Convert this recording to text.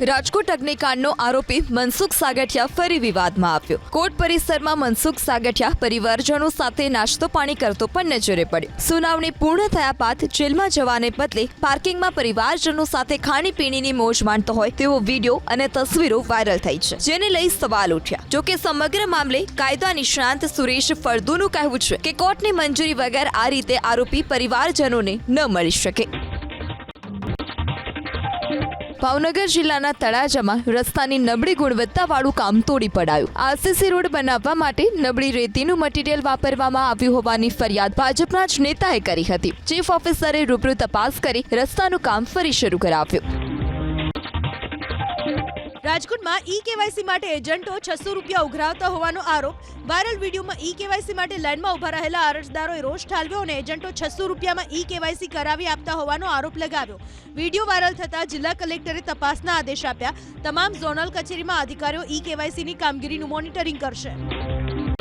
રાજકોટ અગ્નિકાંડનો આરોપી મનસુખ સાગઠિયા ફરી વિવાદમાં આવ્યો. કોર્ટ પરિસરમાં મનસુખ સાગઠિયા પરિવારજનો સાથે નાસ્તો પાણી કરતો પણ નજરે પડ્યો. સુનાવણી પૂર્ણ થયા બાદ જેલમાં જવાને બદલે પાર્કિંગમાં પરિવારજનો સાથે ખાણીપીણીની મોજ માણતો હોય તેવો વીડિયો અને તસવીરો વાયરલ થઈ છે, જેને લઈ સવાલ ઉઠ્યા. જોકે સમગ્ર મામલે કાયદા નિષ્ણાંત સુરેશ ફળદુનું કહેવું છે કે કોર્ટની મંજૂરી વગર આ રીતે આરોપી પરિવારજનોને ન મળી શકે. ભાવનગર જિલ્લાના તળાજામાં રસ્તાની નબળી ગુણવત્તાવાળું કામ તોડી પડાયું. આરસીસી રોડ બનાવવા માટે નબળી રેતીનું મટીરીયલ વાપરવામાં આવ્યું હોવાની ફરિયાદ ભાજપના જ નેતાએ કરી હતી. ચીફ ઓફિસરે રૂબરૂ તપાસ કરી રસ્તાનું કામ ફરી શરૂ કરાવ્યું. રાજકોટમાં ઈ કેવાયસી માટે એજન્ટો છસો રૂપિયા ઉઘરાવતા હોવાનો આરોપ. વાયરલ વિડીયોમાં ઈ કેવાયસી માટે લાઇનમાં ઊભા રહેલા અરજદારોએ રોષ ઠાલવ્યો અને એજન્ટો છસો રૂપિયામાં ઈ કેવાયસી કરાવી આપતા હોવાનો આરોપ લગાવ્યો. વીડિયો વાયરલ થતાં જિલ્લા કલેક્ટરે તપાસના આદેશ આપ્યા. તમામ ઝોનલ કચેરીમાં અધિકારીઓ ઈ કેવાયસીની કામગીરીનું મોનિટરિંગ કરશે.